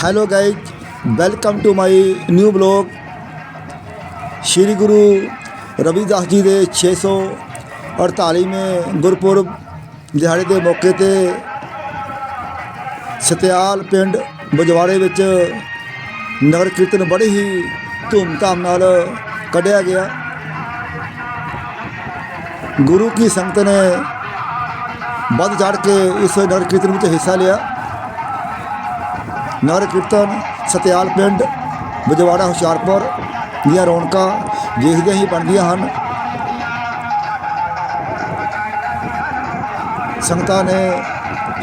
Hello guys welcome to my new blog Shri Guru Ravidas ji ਦੇ 648ਵੇਂ ਗੁਰਪੁਰਬ ਦਿਹਾੜੇ ਦੇ ਮੌਕੇ ਤੇ ਸਤਿਆਲ ਪਿੰਡ ਬਜਵਾੜੇ ਵਿੱਚ ਨਗਰ ਕੀਰਤਨ ਬੜੀ ਹੀ ਧੂਮਧਾਮ ਨਾਲ ਕੱਢਿਆ ਗਿਆ ਗੁਰੂ ਕੀ ਸੰਗਤ ਨੇ ਵੱਧ ਚੜ ਕੇ ਇਸ ਨਗਰ ਕੀਰਤਨ ਵਿੱਚ ਹਿੱਸਾ ਲਿਆ ਨਗਰ ਕੀਰਤਨ, ਸਤਿਆਲ ਪਿੰਡ ਬਜਵਾੜਾ ਹੁਸ਼ਿਆਰਪੁਰ, ਦੀਆਂ ਰੌਣਕਾਂ ਦੇਖਦੇ ਹੀ ਬਣਦੀਆਂ ਹਨ। ਸੰਗਤਾਂ ਨੇ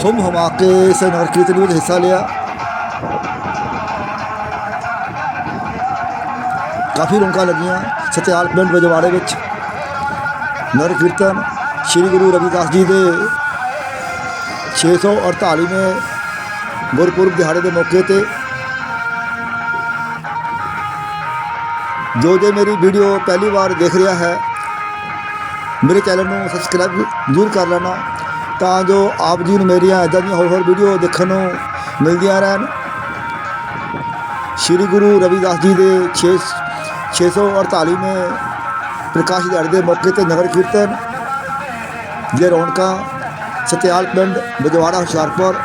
ਹੁਮ ਹੁਮਾ ਕੇ ਇਸ ਨਗਰ ਕੀਰਤਨ ਵਿੱਚ ਹਿੱਸਾ ਲਿਆ। ਕਾਫੀ ਰੌਣਕਾਂ ਲੱਗੀਆਂ ਸਤਿਆਲ ਪਿੰਡ ਬਜਵਾੜੇ ਵਿੱਚ। ਨਗਰ ਕੀਰਤਨ ਸ੍ਰੀ ਗੁਰੂ ਰਵਿਦਾਸ ਜੀ ਦੇ 648ਵੇਂ ਗੁਰਪੁਰਬ ਦਿਹਾੜੇ ਦੇ ਮੌਕੇ ਤੇ ਜੋ ਜੇ ਮੇਰੀ ਵੀਡੀਓ ਪਹਿਲੀ ਵਾਰ ਦੇਖ ਰਿਹਾ ਹੈ, ਮੇਰੇ ਚੈਨਲ ਨੂੰ ਸਬਸਕ੍ਰਾਈਬ ਜ਼ਰੂਰ ਕਰ ਲੈਣਾ, ਤਾਂ ਜੋ ਆਪ ਜੀ ਨੂੰ ਮੇਰੀਆਂ ਇਦਾਂ ਦੀਆਂ ਹੋਰ ਹੋਰ ਵੀਡੀਓ ਦੇਖਣ ਨੂੰ ਮਿਲਦੀਆਂ ਰਹਿਣ। ਸ੍ਰੀ ਗੁਰੂ ਰਵਿਦਾਸ ਜੀ ਦੇ 6 648ਵੇਂ ਪ੍ਰਕਾਸ਼ ਦਿਹਾੜੇ ਦੇ ਮੌਕੇ ਤੇ ਨਗਰ ਕੀਰਤਨ ਜੇ ਰੌਣਕਾਂ, ਸਤਿਆਲ ਪਿੰਡ ਬਜਵਾੜਾ ਹੁਸ਼ਿਆਰਪੁਰ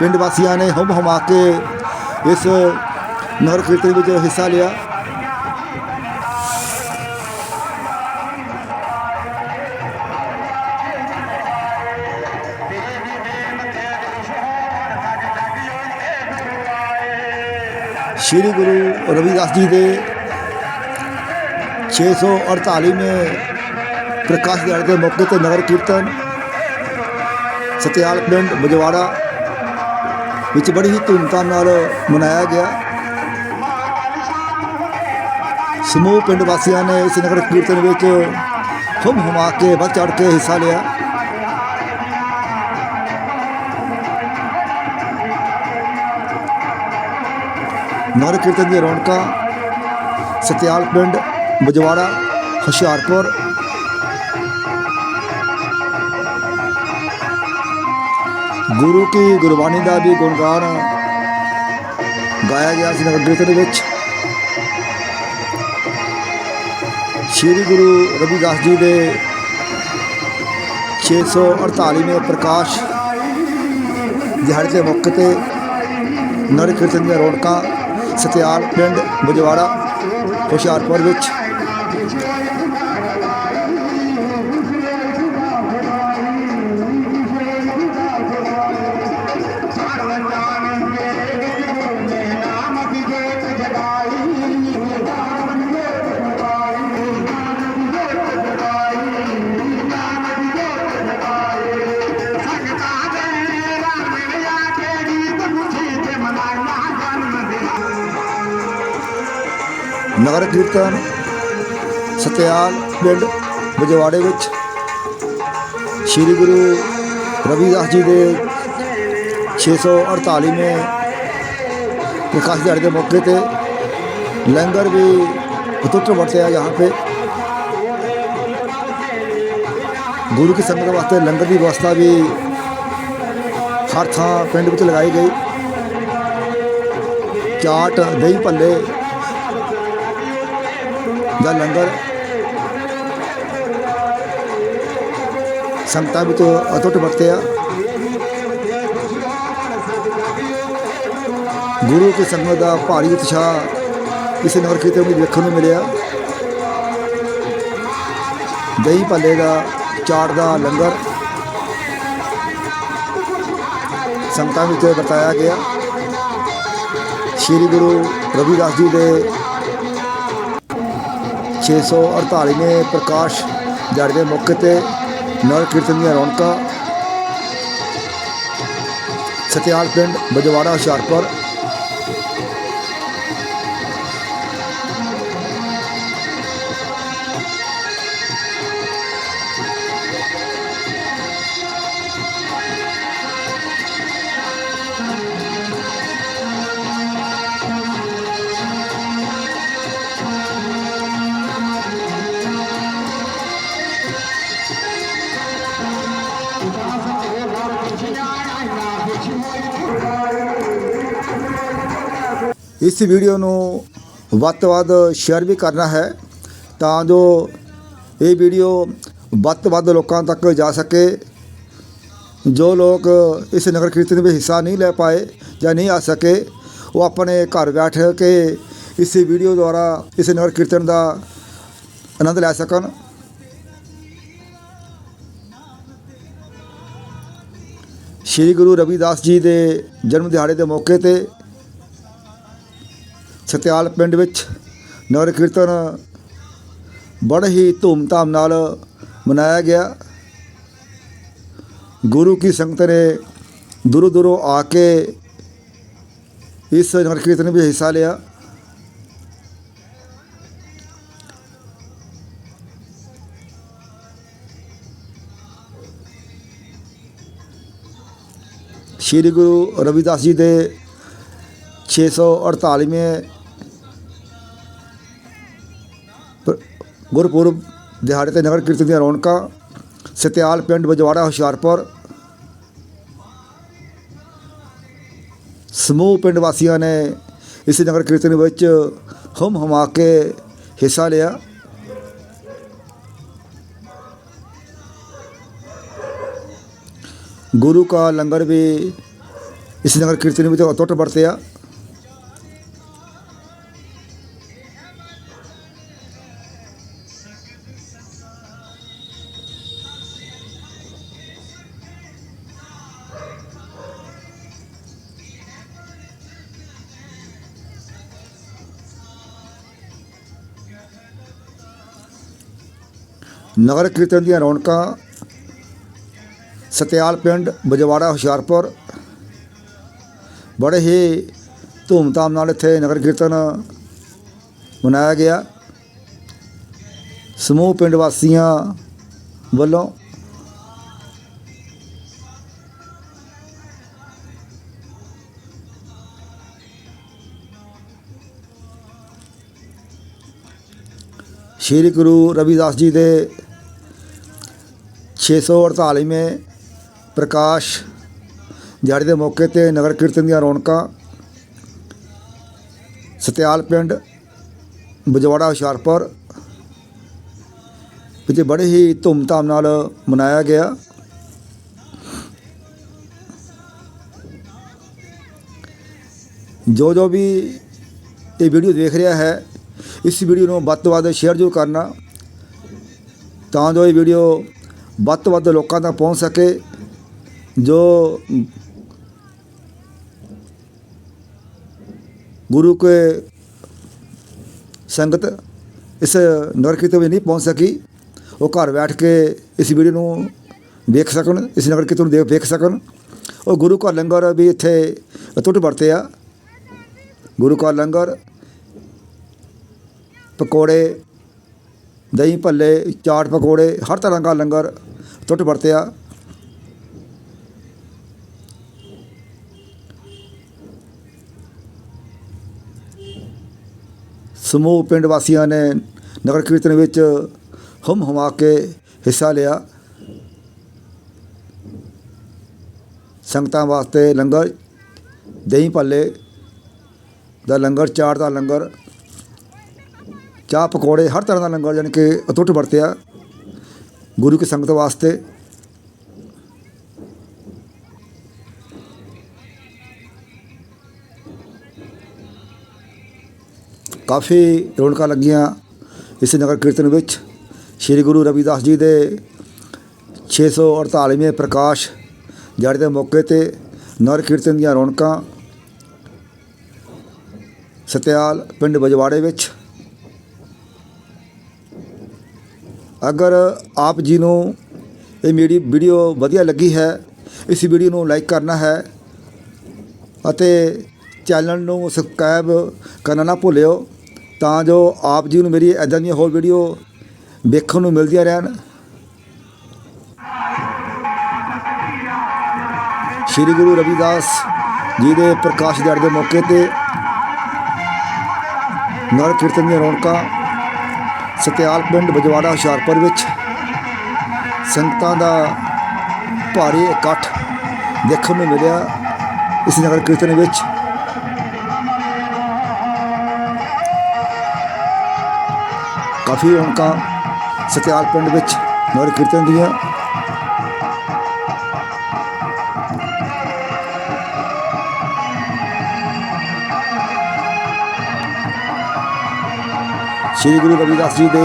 ਪਿੰਡ ਵਾਸੀਆਂ ਨੇ ਹੁਮ ਹੁਮਾ ਕੇ ਇਸ ਨਗਰ ਕੀਰਤਨ ਵਿੱਚ ਹਿੱਸਾ ਲਿਆ। ਸ੍ਰੀ ਗੁਰੂ ਰਵਿਦਾਸ ਜੀ ਦੇ 648ਵੇਂ ਪ੍ਰਕਾਸ਼ ਦਿਹਾੜੇ ਦੇ ਮੌਕੇ ਤੇ ਨਗਰ ਕੀਰਤਨ, ਸਤਿਆਲ ਪਿੰਡ ਬਜਵਾੜਾ ਵਿੱਚ ਬੜੀ ਹੀ ਧੂਮਧਾਮ ਨਾਲ ਮਨਾਇਆ ਗਿਆ। ਸਮੂਹ ਪਿੰਡ ਵਾਸੀਆਂ ਨੇ ਇਸ ਨਗਰ ਕੀਰਤਨ ਵਿੱਚ ਹੁਮ ਹੁਮਾ ਕੇ, ਵੱਧ ਚੜ ਕੇ ਹਿੱਸਾ ਲਿਆ। ਨਗਰ ਕੀਰਤਨ ਦੀਆਂ ਰੌਣਕਾਂ, ਸਤਿਆਲ ਪਿੰਡ, ਬਜਵਾੜਾ, ਹੁਸ਼ਿਆਰਪੁਰ ਗੁਰੂ ਕੀ ਗੁਰਬਾਣੀ ਦਾ ਵੀ ਗੁਣਗਾਨ ਗਾਇਆ ਗਿਆ ਸੀ ਨਗਰ ਕੀਰਤਨ ਵਿੱਚ। ਸ਼੍ਰੀ ਗੁਰੂ ਰਵਿਦਾਸ ਜੀ ਦੇ 648ਵੇਂ ਪ੍ਰਕਾਸ਼ ਦਿਹਾੜੇ ਦੇ ਮੌਕੇ ਤੇ ਨਗਰ ਕੀਰਤਨ ਦੀਆਂ ਰੌਣਕਾਂ, ਸਤਿਆਲ ਪਿੰਡ, ਬਜਵਾੜਾ, ਹੁਸ਼ਿਆਰਪੁਰ ਵਿੱਚ ਨਗਰ ਕੀਰਤਨ ਸਤਿਆਲ ਪਿੰਡ ਬਜਵਾੜੇ ਵਿੱਚ ਸ੍ਰੀ ਗੁਰੂ ਰਵਿਦਾਸ ਜੀ ਦੇ 648ਵੇਂ प्रकाश दिहाड़े के मौके पे लंगर भी अतुट बरते हैं यहाँ पे गुरु की संगत वास्ते लंगर की व्यवस्था भी हर थां पिंड ਵਿੱਚ ਲਗਾਈ ਗਈ ਚਾਟ ਦਹੀਂ ਭੱਲੇ ਦਾ ਲੰਗਰ ਸੰਗਤਾਂ ਵਿੱਚ ਅਤੁੱਟ ਵਰਤਿਆ। ਗੁਰੂ ਕੀ ਸੰਗਤ ਦਾ ਭਾਰੀ ਉਤਸ਼ਾਹ ਇਸ ਨਗਰ ਕੀਰਤਨ ਵਿੱਚ ਵੇਖਣ ਨੂੰ ਮਿਲਿਆ। ਦਹੀਂ ਭੱਲੇ ਦਾ ਚਾਟ ਦਾ ਲੰਗਰ ਸੰਗਤਾਂ ਵਿੱਚ ਵਰਤਾਇਆ ਗਿਆ। ਸ੍ਰੀ ਗੁਰੂ ਰਵਿਦਾਸ ਜੀ ਦੇ 648ਵੇਂ ਪ੍ਰਕਾਸ਼ ਦਿਹਾੜੇ ਦੇ ਮੌਕੇ ਤੇ ਨਗਰ ਕੀਰਤਨ ਦੀਆਂ ਰੌਣਕਾਂ। ਸਤਿਆਲ ਪਿੰਡ ਬਜਵਾੜਾ ਹੁਸ਼ਿਆਰਪੁਰ। ਇਸ ਵੀਡੀਓ ਨੂੰ ਵੱਧ ਤੋਂ ਵੱਧ ਸ਼ੇਅਰ ਵੀ ਕਰਨਾ ਹੈ ਤਾਂ ਜੋ ਇਹ ਵੀਡੀਓ ਵੱਧ ਤੋਂ ਵੱਧ ਲੋਕਾਂ ਤੱਕ ਜਾ ਸਕੇ। ਜੋ ਲੋਕ ਇਸ ਨਗਰ ਕੀਰਤਨ ਵਿੱਚ ਹਿੱਸਾ ਨਹੀਂ ਲੈ ਪਾਏ ਜਾਂ ਨਹੀਂ ਆ ਸਕੇ, ਉਹ ਆਪਣੇ ਘਰ ਬੈਠ ਕੇ ਇਸ ਵੀਡੀਓ ਦੁਆਰਾ ਇਸ ਨਗਰ ਕੀਰਤਨ ਦਾ ਆਨੰਦ ਲੈ ਸਕਣ। ਸ਼੍ਰੀ ਗੁਰੂ ਰਵਿਦਾਸ ਜੀ ਦੇ ਜਨਮ ਦਿਹਾੜੇ ਦੇ ਮੌਕੇ ਤੇ ਸਤਿਆਲ ਪਿੰਡ ਵਿੱਚ ਨਗਰ ਕੀਰਤਨ ਬੜੇ ਹੀ ਧੂਮਧਾਮ ਨਾਲ ਮਨਾਇਆ ਗਿਆ। ਗੁਰੂ ਕੀ ਸੰਗਤ ਨੇ ਦੂਰੋਂ ਦੂਰੋਂ ਆ ਕੇ ਇਸ ਨਗਰ ਕੀਰਤਨ ਵਿੱਚ ਹਿੱਸਾ ਲਿਆ। ਸ਼੍ਰੀ ਗੁਰੂ ਰਵਿਦਾਸ ਜੀ ਦੇ 648ਵੇਂ ਗੁਰਪੁਰਬ, ਦਿਹਾੜੇ ਤੇ ਨਗਰ ਕੀਰਤਨ ਦੀਆਂ ਰੌਣਕਾਂ, ਸਤਿਆਲ ਪਿੰਡ ਬਜਵਾੜਾ, ਹੁਸ਼ਿਆਰਪੁਰ। ਸਮੂਹ ਪਿੰਡ ਵਾਸੀਆਂ ਨੇ ਇਸ ਨਗਰ ਕੀਰਤਨ ਵਿੱਚ ਹਮ ਹਮਾ ਕੇ ਹਿੱਸਾ ਲਿਆ। ਗੁਰੂ ਕਾ ਲੰਗਰ ਵੀ ਇਸ ਨਗਰ ਕੀਰਤਨ ਵਿੱਚ ਅਟੁੱਟ ਵਰਤਿਆ। ਨਗਰ ਕੀਰਤਨ ਦੀਆਂ ਰੌਣਕਾਂ, ਸਤਿਆਲ ਪਿੰਡ, ਬਜਵਾੜਾ, ਹੁਸ਼ਿਆਰਪੁਰ। ਬੜੇ ਹੀ ਧੂਮਧਾਮ ਨਾਲ ਇੱਥੇ ਨਗਰ ਕੀਰਤਨ ਮਨਾਇਆ ਗਿਆ। ਸਮੂਹ ਪਿੰਡ ਵਾਸੀਆਂ ਵੱਲੋਂ ਸ਼੍ਰੀ ਗੁਰੂ ਰਵਿਦਾਸ ਜੀ ਦੇ 648ਵੇਂ ਪ੍ਰਕਾਸ਼ ਦਿਹਾੜੀ ਦੇ ਮੌਕੇ ਤੇ ਨਗਰ ਕੀਰਤਨ ਦੀਆਂ ਰੌਣਕਾਂ। ਸਤਿਆਲ ਪਿੰਡ, ਬਜਵਾੜਾ, ਹੁਸ਼ਿਆਰਪੁਰ ਵਿੱਚ ਬੜੇ ਹੀ ਧੂਮਧਾਮ ਨਾਲ ਮਨਾਇਆ ਗਿਆ। ਜੋ ਜੋ ਵੀ ਇਹ ਵੀਡੀਓ ਦੇਖ ਰਿਹਾ ਹੈ, ਇਸ ਵੀਡੀਓ ਨੂੰ ਵੱਧ ਤੋਂ ਵੱਧ ਸ਼ੇਅਰ ਜ਼ਰੂਰ ਕਰਨਾ। ਤਾਂ ਜੋ ਇਹ ਵੀਡੀਓ ਵੱਧ ਤੋਂ ਵੱਧ ਲੋਕਾਂ ਤੱਕ ਪਹੁੰਚ ਸਕੇ, ਜੋ ਗੁਰੂ ਕੇ ਸੰਗਤ ਇਸ ਨਗਰ ਕੀਰਤਨ ਵਿੱਚ ਨਹੀਂ ਪਹੁੰਚ ਸਕੀ, ਉਹ ਘਰ ਬੈਠ ਕੇ ਇਸ ਵੀਡੀਓ ਨੂੰ ਵੇਖ ਸਕਣ, ਇਸ ਨਗਰ ਕੀਰਤਨ ਨੂੰ ਦੇਖ ਵੇਖ ਸਕਣ। ਉਹ ਗੁਰੂ ਘਰ ਲੰਗਰ ਵੀ ਇੱਥੇ ਟੁੱਟ ਵਰਤੇ ਆ। ਗੁਰੂ ਘਰ ਲੰਗਰ, ਪਕੌੜੇ ਦਹੀਂ ਭੱਲੇ, ਚਾਟ ਪਕੌੜੇ, ਹਰ ਤਰ੍ਹਾਂ ਦਾ ਲੰਗਰ ਟੁੱਟ ਵਰਤਿਆ। ਸਮੂਹ ਪਿੰਡ ਵਾਸੀਆਂ ਨੇ ਨਗਰ ਕੀਰਤਨ ਵਿੱਚ ਹਮ ਹਮਾ ਕੇ ਹਿੱਸਾ ਲਿਆ। ਸੰਗਤਾਂ ਵਾਸਤੇ ਲੰਗਰ, ਦਹੀਂ ਭੱਲੇ ਦਾ ਲੰਗਰ, ਚਾਟ ਦਾ ਲੰਗਰ ਚਾਹ ਪਕੌੜੇ ਹਰ ਤਰ੍ਹਾਂ ਦਾ ਲੰਗਰ ਜਾਣੀ ਕਿ ਅਟੁੱਟ ਵਰਤਿਆ ਗੁਰੂ ਕੀ ਸੰਗਤ ਵਾਸਤੇ। ਕਾਫੀ ਰੌਣਕਾਂ ਲੱਗੀਆਂ ਇਸ ਨਗਰ ਕੀਰਤਨ ਵਿੱਚ। ਸ੍ਰੀ ਗੁਰੂ ਰਵਿਦਾਸ ਜੀ ਦੇ 648ਵੇਂ ਪ੍ਰਕਾਸ਼ ਦਿਹਾੜੇ ਦੇ ਮੌਕੇ ਤੇ ਨਗਰ ਕੀਰਤਨ ਦੀਆਂ ਰੌਣਕਾਂ। ਸਤਿਆਲ, ਪਿੰਡ ਬਜਵਾੜੇ ਵਿੱਚ ਅਗਰ ਆਪ ਜੀ ਨੂੰ ਇਹ ਮੇਰੀ ਵੀਡੀਓ ਵਧੀਆ ਲੱਗੀ ਹੈ, ਇਸ ਵੀਡੀਓ ਨੂੰ ਲਾਈਕ ਕਰਨਾ ਹੈ ਅਤੇ ਚੈਨਲ ਨੂੰ ਸਬਸਕ੍ਰਾਈਬ ਕਰਨਾ ਨਾ ਭੁੱਲਿਓ, ਤਾਂ ਜੋ ਆਪ ਜੀ ਨੂੰ ਮੇਰੀ ਐਦਾਂ ਦੀਆਂ ਹੋਰ ਵੀਡੀਓ ਵੇਖਣ ਨੂੰ ਮਿਲਦੀਆਂ ਰਹਿਣ। ਸ਼੍ਰੀ ਗੁਰੂ ਰਵਿਦਾਸ ਜੀ ਦੇ ਪ੍ਰਕਾਸ਼ ਦਿਹਾੜੇ ਦੇ ਮੌਕੇ ਤੇ ਨਗਰ ਕੀਰਤਨ ਦੀਆਂ ਰੌਣਕਾਂ ਸਤਿਆਲ ਪਿੰਡ ਬਜਵਾੜਾ ਹੁਸ਼ਿਆਰਪੁਰ ਵਿੱਚ ਸੰਗਤਾਂ ਦਾ ਭਾਰੀ ਇਕੱਠ ਦੇਖਣ ਨੂੰ ਮਿਲਿਆ। ਇਸ ਨਗਰ ਕੀਰਤਨ ਵਿੱਚ ਕਾਫੀ ਰੌਣਕਾਂ ਸਤਿਆਲ ਪਿੰਡ ਵਿੱਚ ਨਗਰ ਕੀਰਤਨ ਦੀਆਂ ਸ੍ਰੀ ਗੁਰੂ ਰਵਿਦਾਸ ਜੀ ਦੇ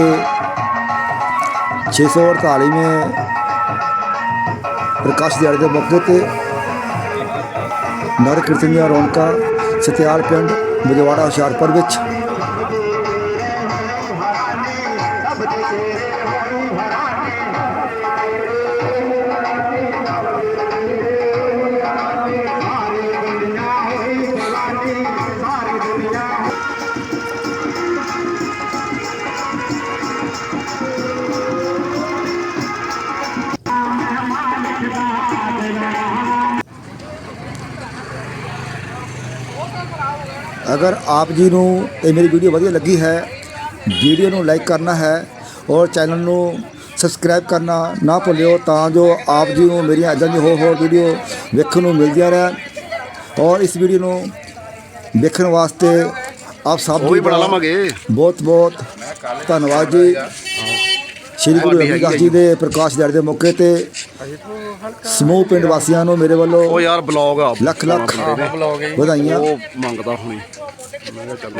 648ਵੇਂ ਪ੍ਰਕਾਸ਼ ਦਿਹਾੜੇ ਦੇ ਮੌਕੇ ਤੇ ਨਗਰ ਕੀਰਤਨ ਰੌਣਕਾਂ ਸਤਿਆਰ ਪਿੰਡ ਬਜਵਾੜਾ ਹੁਸ਼ਿਆਰਪੁਰ ਵਿੱਚ ਅਗਰ ਆਪ ਜੀ ਨੂੰ ਇਹ ਮੇਰੀ ਵੀਡੀਓ ਵਧੀਆ ਲੱਗੀ ਹੈ ਵੀਡੀਓ ਨੂੰ ਲਾਈਕ ਕਰਨਾ ਹੈ ਔਰ ਚੈਨਲ ਨੂੰ ਸਬਸਕ੍ਰਾਈਬ ਕਰਨਾ ਨਾ ਭੁੱਲਿਓ ਤਾਂ ਜੋ ਆਪ ਜੀ ਨੂੰ ਮੇਰੀਆਂ ਇਦਾਂ ਦੀ ਹੋਰ ਹੋਰ ਵੀਡੀਓ ਵੇਖਣ ਨੂੰ ਮਿਲਦੀਆਂ ਰਹਿਣ ਔਰ ਇਸ ਵੀਡੀਓ ਨੂੰ ਵੇਖਣ ਵਾਸਤੇ ਆਪ ਸਭ ਜੀ ਬਣਾ ਲਵਾਂਗੇ ਬਹੁਤ ਬਹੁਤ ਧੰਨਵਾਦ ਜੀ। ਸ਼੍ਰੀ ਗੁਰੂ ਰਵਿਦਾਸ ਜੀ ਦੇ ਪ੍ਰਕਾਸ਼ ਦਿਹਾੜੇ ਦੇ ਮੌਕੇ ਤੇ ਸਮੂਹ ਪਿੰਡ ਵਾਸੀਆਂ ਨੂੰ ਮੇਰੇ ਵੱਲੋਂ ਉਹ ਯਾਰ ਬਲੌਗ ਆ। ਲੱਖ ਲੱਖ ਬਲੌਗ ਵਧਾਈਆਂ। ਉਹ ਮੰਗਦਾ ਹੁਣੀ। ਮੈਂ ਕਿਹਾ ਚੱਲ